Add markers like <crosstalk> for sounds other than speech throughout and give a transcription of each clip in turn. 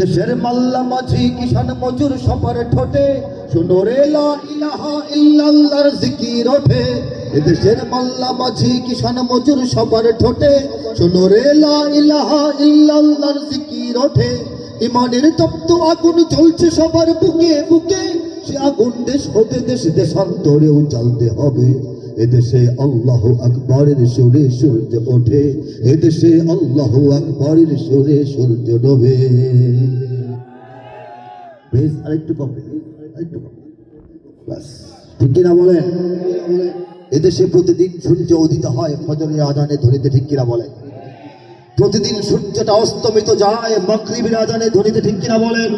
দেশের মাল্লা মাঝি কিষান মজুর সবার ঠোঁটে, শুনো রে ইলাহা ইল্লাল্লাহর জিকির ওঠে। এদেশের মাল্লা মাঝি কিষান মজুর সবার ঠোঁটে, শুনো রে ইলাহা ইল্লাল্লাহর জিকির ওঠে। ইমানের তপ্ত আগুন জ্বলছে সবার বুকে বুকে, সে আগুন দেশ হতে দেশ দেশান্তরেও জ্বালতে হবে। এদেশে আল্লাহ আকবরের সুরে সূর্য ওঠে, এদেশে আল্লাহ আকবরের সুরে সূর্য ডোবে। বেশ, আরেকটু কমবে আরেকটু কমবে। ব্যাস ঠিক কিনা বলেন? এদেশে প্রতিদিন সূর্য উদিত হয়, ফজরের আজানে ধরিতে ঠিক কিনা বলেন? প্রতিদিন সূর্যটা অস্তমিত যায় মকরিবের আজানে ধরিতে ঠিক কিনা বলেন?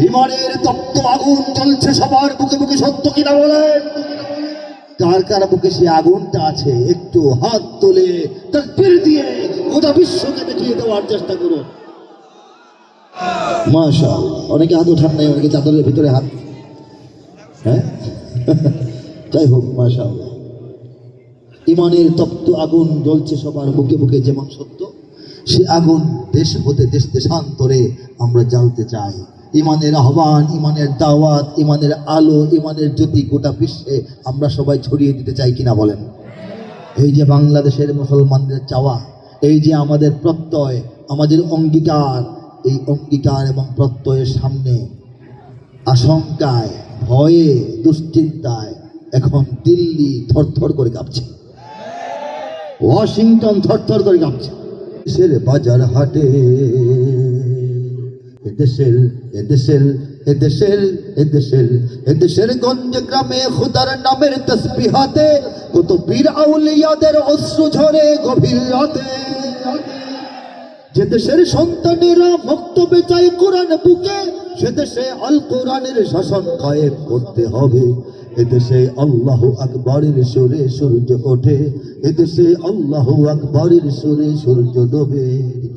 হিমালয়ের তপ্ত আগুন চলছে সবার বুকে বুকে, সত্য কিনা বলেন? কার কার বুকে সেই আগুনটা আছে, একটু হাত তুলে তাকবীর দিয়ে গোটা বিশ্বকে দেখিয়ে দেওয়ার চেষ্টা করুন মাশা অনেকে হাত ওঠান নাই, অনেকে চাদরের ভিতরে হাত। হ্যাঁ? <laughs> যাই হোক মাশা ইমানের তপ্ত আগুন জ্বলছে সবার বুকে বুকে, যেমন সত্য, সে আগুন দেশ হতে দেশ দেশান্তরে আমরা জ্বালতে চাই। ইমানের আহ্বান, ইমানের দাওয়াত, ইমানের আলো, ইমানের জ্যোতি গোটা বিশ্বে আমরা সবাই ছড়িয়ে দিতে চাই কিনা বলেন। এই যে বাংলাদেশের মুসলমানদের চাওয়া, এই যে আমাদের প্রত্যয়, আমাদের অঙ্গীকার, এই অঙ্গীকার এবং প্রত্যয়ের সামনে আশঙ্কায়, ভয়ে, দুশ্চিন্তায় এখন দিল্লি থরথর করে কাঁপছে। ওয়াশিংটন থরথর করে কাঁপছে। বাজার হাটে এদেশের এদেশের এদেশের এদেশের এদেশের গঞ্জ গ্রামে খুদার নামের তসবিহাতে কত বীর আউলিয়াদের অশ্রু ঝরে গভীর রাতে। যে দেশের সন্তানেরা বক্তব্য চাই কোরআন বুকে, সে দেশে আল কোরআনের শাসন কায়েম করতে হবে। এদেশে আল্লাহ আকবরের সুরে সূর্য ওঠে, এদেশে আল্লাহ আকবরের সুরে সূর্য ডোবে, ঠিক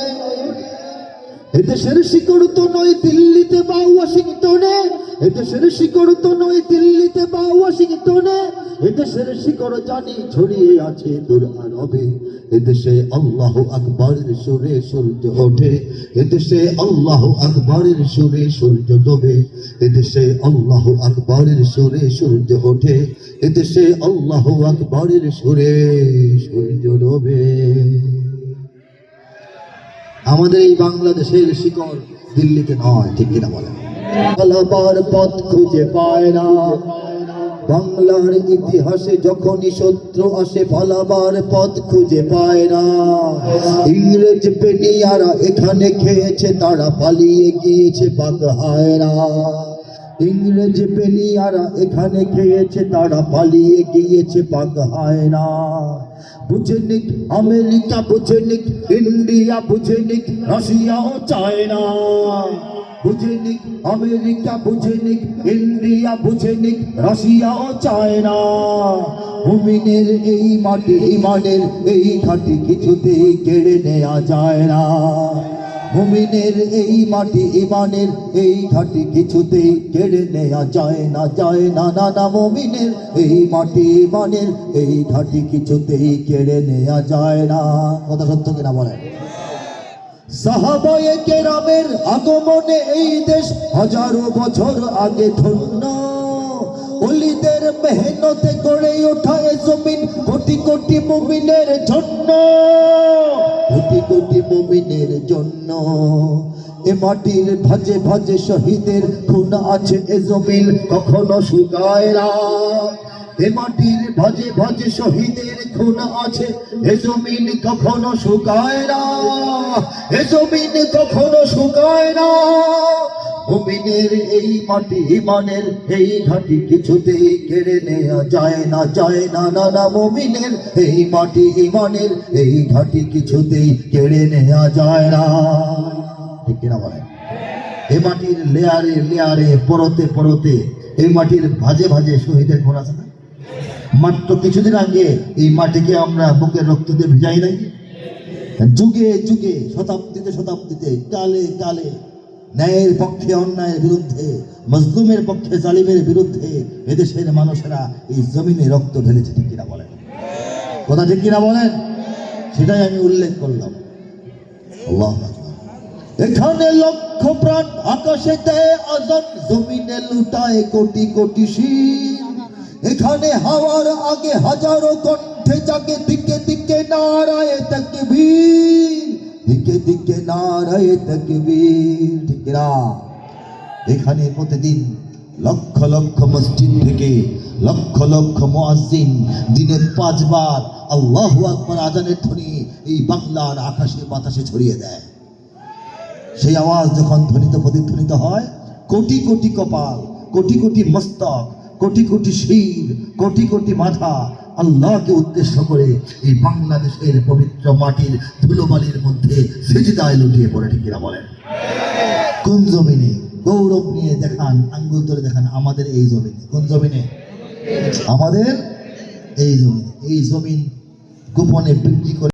এদেশের শিকড় তো নয় দিল্লিতে বা ওয়াশিংটনে। এদেশের শিকড় তো নয় দিল্লিতে বা ওয়াশিংটনে। এদেশের শিকড় জানি ছড়িয়ে আছে দূর আরবে। এদেশে আল্লাহ আকবরের সুরে সূর্য ওঠে। এদেশে আল্লাহ আকবরের সুরে সূর্য ডোবে। এদেশে আল্লাহ আকবরের সুরে সূর্য ওঠে। এদেশে আল্লাহ আকবরের সুরে সূর্য ডোবে। আমাদের এই বাংলাদেশের শিকড় দিল্লিতে নয়, ঠিক কিনা বলে পালাবার পথ খুঁজে পায় না। বাংলার ইতিহাসে যখনই শত্রু আসে, পালাবার পথ খুঁজে পায় না। ইংরেজ পেনিয়ারা এখানে খেয়েছে, তারা পালিয়ে গিয়েছে পাক হায়রা ইংরেজ পেনিয়ারা এখানে খেয়েছে, তারা পালিয়ে গিয়েছে পাক হায়রা। বুঝে নিক আমেরিকা বুঝেনিক ইন্ডিয়া, বুঝে নিক রাশিয়াও চায়না। বুঝে নিক আমেরিকা বুঝেনিক ইন্ডিয়া, বুঝে নিক রাশিয়াও চায়না। মুমিনের এই মাটি, ইমানের এই ঘাটি কিছুতেই কেড়ে নেওয়া যায় না। মুমিনের এই মাটি ইমানের, এই ঘাটি কিছুতেই কেড়ে নেওয়া যায় না যায় না না না, মুমিনের এই মাটি ইমানের, এই ঘাটি কিছুতেই কেড়ে নেওয়া যায় না। কথা সত্য কিনা বলেন? সাহাবায়ে কেরামের আগমনে এই দেশ হাজারো বছর আগে ধন্য। অলিদের মেহনতে গড়ে ওঠা জমিন কোটি কোটি মুমিনের জন্য। কোটি কোটি মুমিনের জন্য। এ মাটির ভাজে ভাজে শহীদের খুন আছে এ জমিন, কখনো শুকায়রা এ মাটির ভাজে ভাজে শহীদের খুন আছে এ জমিন, কখনো শুকায়রা এ জমিন, কখনো শুকায় না মুমিনের এই মাটি ইমানের, এই ঘাটি কিছুতেই কেড়ে নেওয়া যায় না যায় না না না, মুমিনের এই মাটি ইমানের, এই ঘাটি কিছুতেই কেড়ে নেওয়া যায় না। ঠিক কিনা বলেন? এই মাটির লেয়ারে লেয়ারে, পরতে পরতে, এই মাটির ভাজে ভাজে শহীদের ঘোর আছে না? মাত্র কিছুদিন আগে এই মাটিকে আমরা বুকের রক্ত দিয়ে ভিজাই নাই? যুগে যুগে, শতাব্দীতে শতাব্দীতে, কালে কালে ন্যায়ের পক্ষে, অন্যায়ের বিরুদ্ধে, মজলুমের পক্ষে, জালিমের বিরুদ্ধে এদেশের মানুষেরা এই জমিনে রক্ত ঢেলেছে, ঠিক কিনা বলেন? কথা ঠিক কিনা বলেন? সেটাই আমি উল্লেখ করলাম। এখানে লক্ষ প্রাণ আকাশে আজান, জমিনে লুটায় কোটি কোটি এখানে হাওয়ার আগে হাজারো কণ্ঠে জাগে, দিকে দিকে নারায় তাকবীর। দিকে দিকে নারায় তাকবীর এখানে প্রতিদিন লক্ষ লক্ষ মসজিদ থেকে লক্ষ লক্ষ মুয়াজ্জিন দিনে পাঁচবার আল্লাহু আকবার আজানের ধ্বনি এই বাংলার আকাশে বাতাসে ছড়িয়ে দেয়। সেই আওয়াজ যখন ধ্বনিত প্রতিধ্বনিত হয়, কোটি কোটি কপাল, কোটি কোটি মস্তক কোটি কোটি শির, কোটি কোটি মাথা আল্লাহকে উদ্দেশ্য করে এই বাংলাদেশের পবিত্র মাটির ধুলোবালির মধ্যে সেজিদায় লুটিয়ে পড়ে, ঠিক কিনা বলেন? কোন জমিনে? গৌরব নিয়ে দেখান, আঙ্গুল ধরে দেখান, আমাদের এই জমিনে। কোন জমিনে? আমাদের এই জমিনে। এই জমিন গোপনে বিক্রি করে